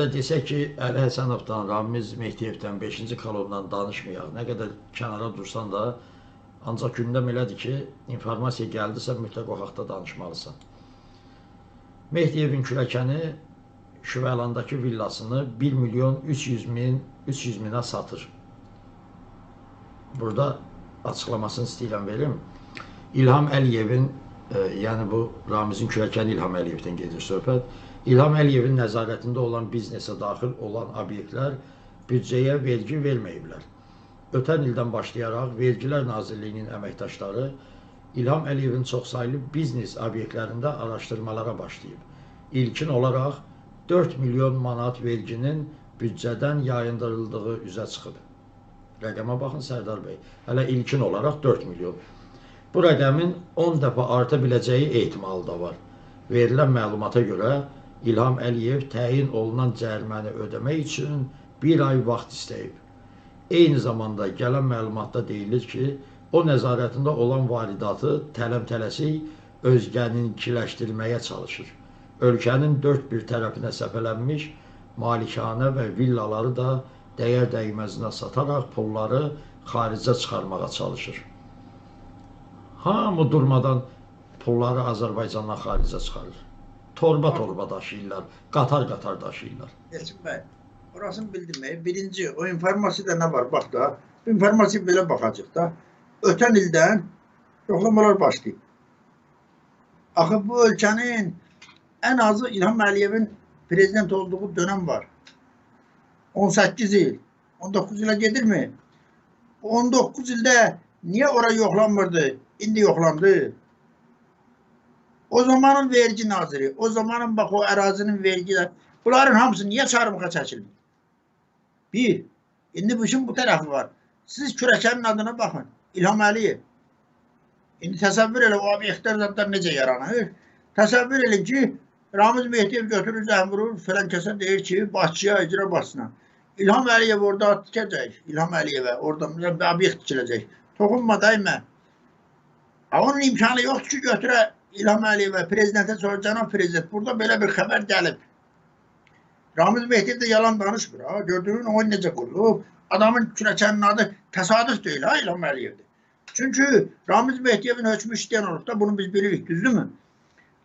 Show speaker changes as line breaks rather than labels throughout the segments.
qədər desək ki, Əli Həsənovdan, Ramiz Mehdiyevdən, 5-ci kolondan danışmayaq, nə qədər kənara dursan da, ancaq gündəm elədir ki, informasiya gəldisə mütləq o haqda danışmalısan. Mehdiyevin kürəkəni Şüvəlandakı villasını 1 milyon 300 min 300 minə satır. Burada açıqlamasını istəyirəm verim. İlham Əliyevin, yəni bu Ramizin kürəkəni İlham Əliyevdən gedir söhbət. İlham Əliyevin nəzarətində olan biznesə daxil olan obyektlər büdcəyə vergi verməyiblər. Ötən ildən başlayaraq Vergilər Nazirliyinin əməkdaşları İlham Əliyevin çoxsaylı biznes obyektlərində araşdırmalara başlayıb. İlkin olaraq 4 milyon manat verginin büdcədən yayındırıldığı üzə çıxıb. Rəqəmə baxın Sərdar bəy. Hələ ilkin olaraq 4 milyon. Bu rəqəmin 10 dəfə arta biləcəyi ehtimalı da var. Verilən məlumata görə İlham Əliyev təyin olunan cəriməni ödəmək üçün bir ay vaxt istəyib. Eyni zamanda gələn məlumatda deyilir ki, o nəzarətində olan varidatı tələm-tələsik özgəninkiləşdirməyə çalışır. Ölkənin dörd bir tərəfinə səpələnmiş malikanə və villaları da dəyər dəyməzinə sataraq pulları xaricə çıxarmağa çalışır. Hamı durmadan pulları Azərbaycandan xaricə çıxarır. Torba-torba daşıyırlar, qatar-qatar daşıyırlar.
Elçin bəy, orasını bildirmək. Birinci, o informasiyada nə var? Bax da, bu informasiya belə baxacaq da. Ötən ildən yoxlamalar başlayıb. Axı bu ölkənin ən azı İlham Əliyevin prezident olduğu dönəm var. 18 il. 19 ilə gedirmi? 19 ildə niyə ora yoxlanmırdı? İndi yoxlandı. O zamanın vergi naziri, o zamanın bax o ərazinin vergiləri, bunların hamısı niyə çarmıxa çəkildi? Bir, indi bu işin bu tərəfi var. Siz kürəkənin adına baxın, İlham Əliyev. İndi təsəvvür elə o obyektlər zadlar necə yaranır? Təsəvvür edin ki, Ramiz Mehdiyev götürür, zəhm vurur, falan kəsə deyir ki, Bakıya, icra başına. İlham Əliyev orada tikəcək, İlham Əliyevə, orada obyekt tikiləcək. Toxunma, dəymə. Ha, onun imkanı yoxdur ki, götürə İlham Əliyevə, prezidentə sonra cənab prezident, burada belə bir xəbər gəlib. Ramiz Mehdiyev də yalan danışmır. Ha. Gördüyün o necə qurulub. Adamın kürəkənin adı təsadüf deyil ha İlham Əliyevdir. Çünki Ramiz Mehdiyevin hökmü işləyən olub da bunu biz bilirik, düzdürmü?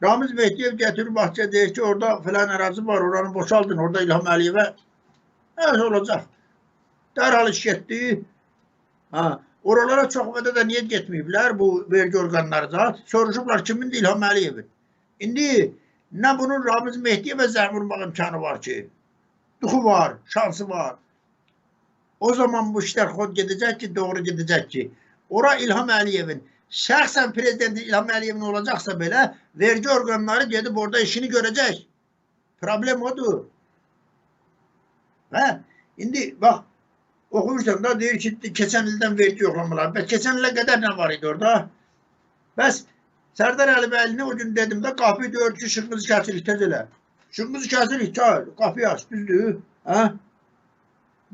Ramiz Mehdiyev gətirib Bahçeyə deyir ki, orada filan ərazi var, oranı boşaldın, orada İlham Əliyevə evet olacaq. Dərhal iş getdi. Ha, oralara çox də niyə getməyiblər bu vergi orqanları zat? Soruşublar kimindir İlham Əliyevin. İndi nə bunun Ramiz Mehdiyevə zəng vurmaq imkanı var ki? Duxu var, şansı var. O zaman bu işler xod gedəcək ki, doğru gedəcək ki. Ora İlham Əliyevin şəxsən prezident İlham Əliyevin olacaqsa belə vergi orqanları gedib orada işini görəcək. Problem odur. Hə? İndi bax oxuyursan da deyir ki, keçən ildən vergi yoxlamalar. Bəs keçən ilə qədər nə var idi orada? Bəs Sərdar Əlibəyli'ni o gün dedim də qapıyı döyür ki, şırqızı kəsirik tez elə. Şırqızı kəsirik, çay, qapıyı aç, düzdür. Hə?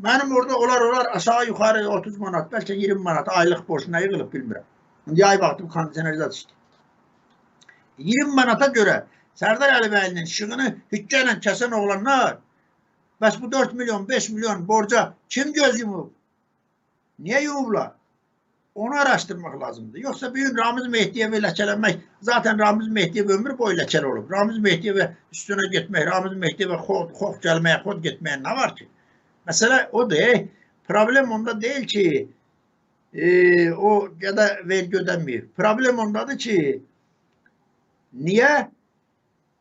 Mənim orada olar olar aşağı yuxarı 30 manat, bəlkə 20 manat aylıq borcuna yığılıb bilmirəm. İndi ay vaxtım kondisionerizat işləyir. 20 manata görə Sərdar Əlibəyli'nin işığını hüccə ilə kəsən oğlanlar bəs bu 4 milyon, 5 milyon borca kim göz yumub? Niyə yumublar? Onu araşdırmaq lazımdır. Yoxsa bir gün Ramiz Mehdiyevi ləkələnmək, zaten Ramiz Mehdiyev ömür boyu ləkəl olub. Ramiz Mehdiyevə üstünə getmək, Ramiz Mehdiyevə xod, xox gəlməyə, xod getməyə nə var ki? Məsələ odur. Problem onda deyil ki, e, o ya da vergi ödənməyib. Problem ondadır ki, niyə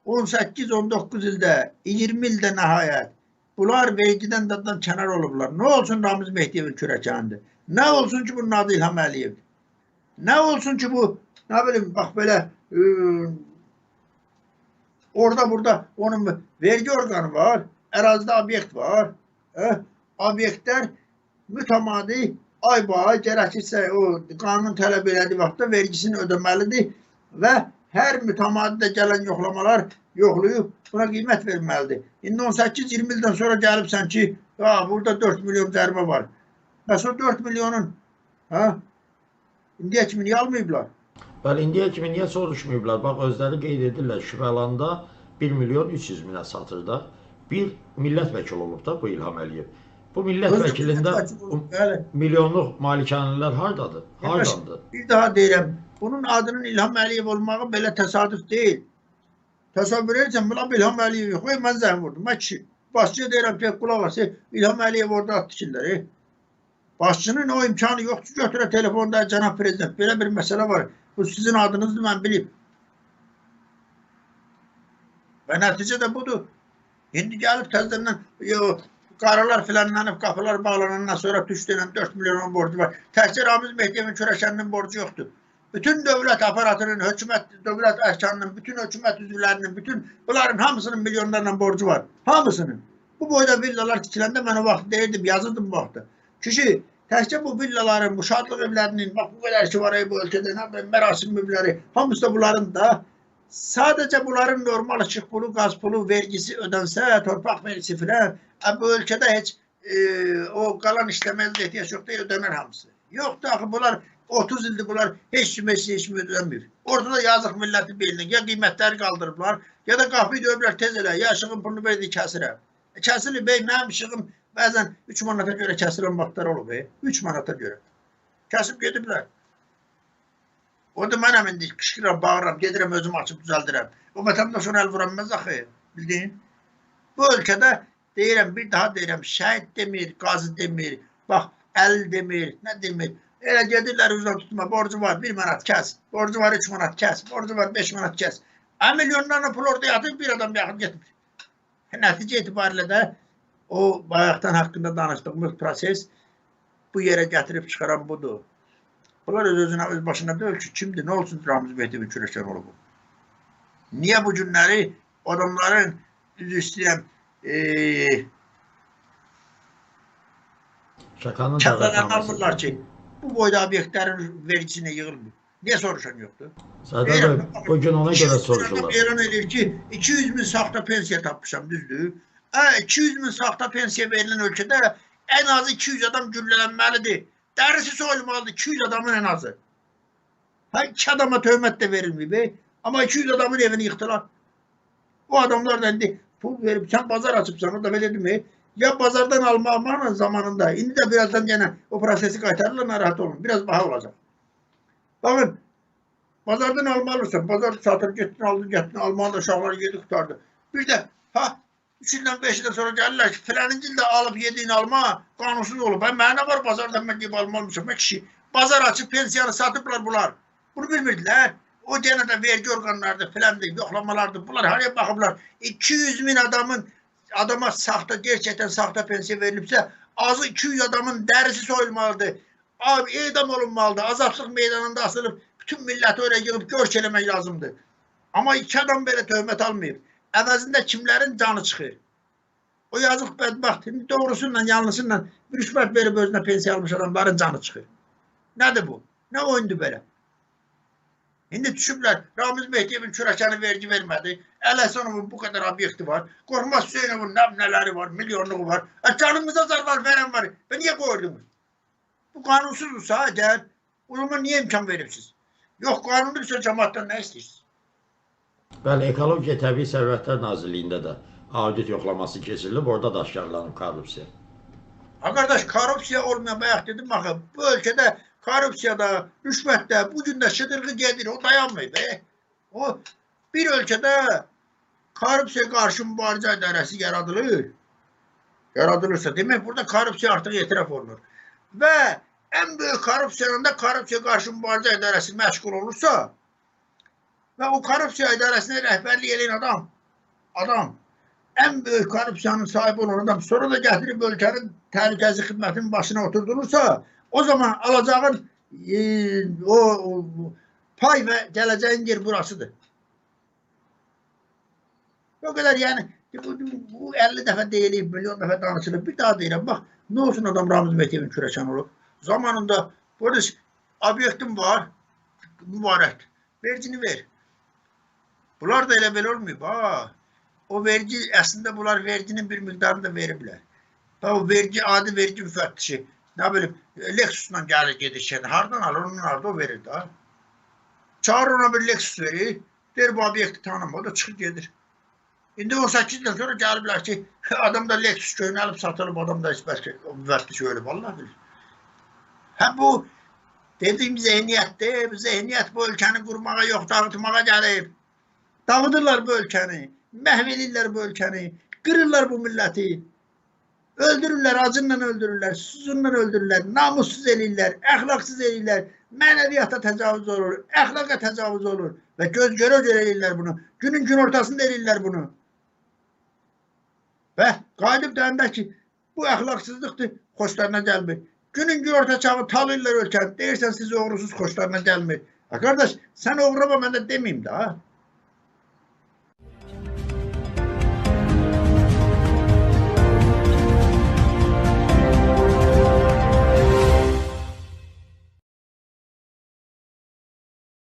18-19 ildə, 20 ildə nəhayət bunlar vergidən daddan kənar olublar. Nə olsun Ramiz Mehdiyevin kürəkənidir? Nə olsun ki bunun adı İlham Əliyevdir? Nə olsun ki bu, nə bilim, bax belə e, orada burada onun vergi orqanı var, ərazidə obyekt var. E, obyektlər mütəmadi ay bağa gərəkirsə o qanun tələb elədiyi vaxtda vergisini ödəməlidir və hər mütəmadidə gələn yoxlamalar yoxlayıb buna qiymət verməlidir. İndi 18-20 ildən sonra gəlibsən ki, ha, burada 4 milyon cərimə var. Bəs o 4 milyonun hə, indiyə kimi niyə almayıblar?
Bəli, indiyə kimi niyə soruşmayıblar? Bax, özləri qeyd edirlər, Şüvəlanda 1 milyon 300 minə satır da. bir millət vəkili olub da bu İlham Əliyev. Bu millət vəkilində
Bəli.
milyonluq malikanələr hardadır? Hardandır?
Bir daha deyirəm, bunun adının İlham Əliyev olmağı belə təsadüf deyil. Təsəvvür edirsən, buna İlham Əliyev yox. Mən zəng vurdum. Mən kişi, başçıya deyirəm, pek qulaq as. İlham Əliyev orada atdı killəri. Başçının o imkanı yoxdur. Götürə telefonda cənab prezident, belə bir məsələ var. Bu sizin adınızdır, mən bilib. Və nəticə də budur. İndi gəlib təzədən qaralar filanlanıb, qapılar bağlanandan sonra düşdü 4 milyon borcu var. Təkcə Ramiz Mehdiyevin kürəkəninin borcu yoxdur. Bütün dövlət aparatının, hökumət, dövlət əhkanının, bütün hökumət üzvlərinin, bütün bunların hamısının milyonlarla borcu var. Hamısının. Bu boyda villalar tikiləndə mən o vaxt deyirdim, yazırdım bu vaxtda. Kişi, təkcə bu villaların, bu şadlıq evlərinin, bax bu qədər ki var ey bu ölkədə, nə bilim, mərasim evləri, hamısı da bunların da sadəcə bunların normal işıq pulu, qaz pulu, vergisi ödənsə, torpaq vergisi filan, ə, bu ölkədə heç e, o qalan işləməyə ehtiyac yoxdur, ödənər hamısı. Yoxdur, axı bunlar 30 ildir bunlar heç kim heç heç kim ödənmir. Orada da yazıq millətin belinə ya qiymətləri qaldırıblar, ya da qapıyı döyüblər tez elə, ya işığın pulunu verdi kəsirəm. E, kəsilir bey, mənim işığım bəzən 3 manata görə kəsilən vaxtlar olub, bey. 3 manata görə. Kəsib gediblər. Orada mənəm indi qışqıram, bağıram, gedirəm özüm açıb düzəldirəm. O vətəndaş ona əl vuranmaz axı, bildin? Bu ölkədə deyirəm, bir daha deyirəm, şəhid demir, qazı demir, bax, əl demir, nə demir. Elə gedirlər uzun tutma, borcu var 1 manat kəs, borcu var 3 manat kəs, borcu var 5 manat kəs. Ə milyonlarla pul orada yatır, bir adam yaxın getmir. Nəticə etibarilə də o bayaqdan haqqında danışdığımız proses bu yerə gətirib çıxaran budur. Bunlar öz özünə öz başına deyil ki, kimdir, nə olsun Ramiz Mehdiyevin kürəkən olub. Niyə bu günləri adamların düz istəyən eee
Şakanın dağıtılması.
almırlar ki, bu boyda obyektlerin vergisine yığılmıyor. Niye soruşan?
Serdar Bey, bu gün ona göre soruşurlar.
Elan edir ki, 200 bin saxta pensiya tapmışam, düzdür? Hə, 200 bin saxta pensiya verilen ölkədə en az 200 adam güllələnməlidir. Dərisi soyulmalıdır, 200 adamın en azı. Ha, iki adama töhmət də verilmir be. Amma 200 adamın evini yıxtılar. O adamlar da indi pul verip sen pazar açıpsan o da belə demir. Ya pazardan alma almaqla zamanında. İndi də birazdan yenə o prosesi qaytarırlar, narahat olun. Biraz baha olacaq. Bakın, pazardan alma alırsan, pazar satır, getdin, aldın, getdin, almanı da uşaqlar yedi qutardı. Bir də, ha, 3 ildən 5 ildən sonra gəlirlər ki, filanın ildə alıb yediyin alma qanunsuz olub. Hə, mənə var bazardan mən deyib alma almışam. Hə, kişi, bazar açıb pensiyanı satıblar bunlar. Bunu bilmirdilər. O yenə də vergi orqanlarıdır, filandır, yoxlamalardır. Bunlar haraya baxıblar? 200 min adamın adama saxta, gerçəkdən saxta pensiya verilibsə, azı 200 adamın dərisi soyulmalıdır. Abi edam olunmalıdır. Azadlıq meydanında asılıb bütün milləti oraya yığıb görk eləmək lazımdır. Amma iki adam belə töhmət almayıb. Əvəzində kimlərin canı çıxır? O yazıq bədbaxt, doğrusunla, yanlısıyla rüşvət verib özünə pensiya almış adamların canı çıxır. Nədir bu? Nə oyundur belə? İndi düşüblər, Ramiz Mehdiyevin kürəkəni vergi vermədi. Əl Həsənovun bu qədər obyekti var. Qorxmaz Hüseynovun nə nələri var, milyonluğu var. Ə, canımıza zarar verən var. Və niyə qoydunuz? Bu qanunsuzdursa əgər, o zaman niyə imkan veribsiz? Yox, qanunluysa cəmaatdan nə istəyirsiniz?
Bəli, Ekologiya Təbii Sərvətlər Nazirliyində də audit yoxlaması keçirilib, orada da aşkarlanıb korrupsiya.
Ha qardaş, korrupsiya olmayan bayaq dedim axı, bu ölkədə korrupsiyada, rüşvətdə, bu gün də şıdırğı gedir, o dayanmıyor be. O bir ölkədə korrupsiya qarşı mübarizə idarəsi yaradılır. Yaradılırsa demək burada korrupsiya artıq etiraf olunur. Və ən böyük korrupsiyanın da korrupsiya qarşı mübarizə idarəsi məşğul olursa və o korrupsiya idarəsinə rəhbərlik edən adam, adam ən böyük korrupsiyanın sahibi olan adam sonra da gətirib ölkənin təhlükəsizlik xidmətinin başına oturdurursa, o zaman alacağın e, o, o pay və gələcəyin yer burasıdır. O qədər yəni bu, bu 50 dəfə deyilib, milyon dəfə danışılıb. Bir daha deyirəm, bax, nə olsun adam Ramiz Mehdiyevin kürəkən olub. Zamanında burada obyektim var, mübarək. Vergini ver. Bunlar da elə belə olmayıb. Ha. O vergi əslində bunlar verginin bir miqdarını da veriblər. Ha, o vergi adi vergi müfəttişi nə bilim Lexusla gəlir gedir şeydə. Hardan alır, onun harda o verir də. Çağırır ona bir Lexus verir. Der bu obyekti tanım, o da çıxır gedir. İndi 18 yıl sonra gəliblər ki, adam da Lexus köynəlib satılıb, adam da bəlkə müvəftiş ölüb, Allah bilir. Hə bu dediyim zehniyyətdir, zehniyyət bu ölkəni qurmağa yox, dağıtmağa gəlib. Dağıdırlar bu ölkəni, məhv edirlər bu ölkəni, qırırlar bu milləti. Öldürürlər, acınla öldürürlər, susuzunla öldürürlər, namussuz eləyirlər, əxlaqsız eləyirlər, mənəviyyata təcavüz olur, əxlaqa təcavüz olur və göz görə görə eləyirlər bunu. Günün gün ortasında eləyirlər bunu. Və qalib deyəndə ki, bu əxlaqsızlıqdır, xoşlarına gəlmir. Günün gün orta çağı talırlar ölkəni, deyirsən siz oğrusuz xoşlarına gəlmir. Ha qardaş, sən oğrama mən də demeyim də ha.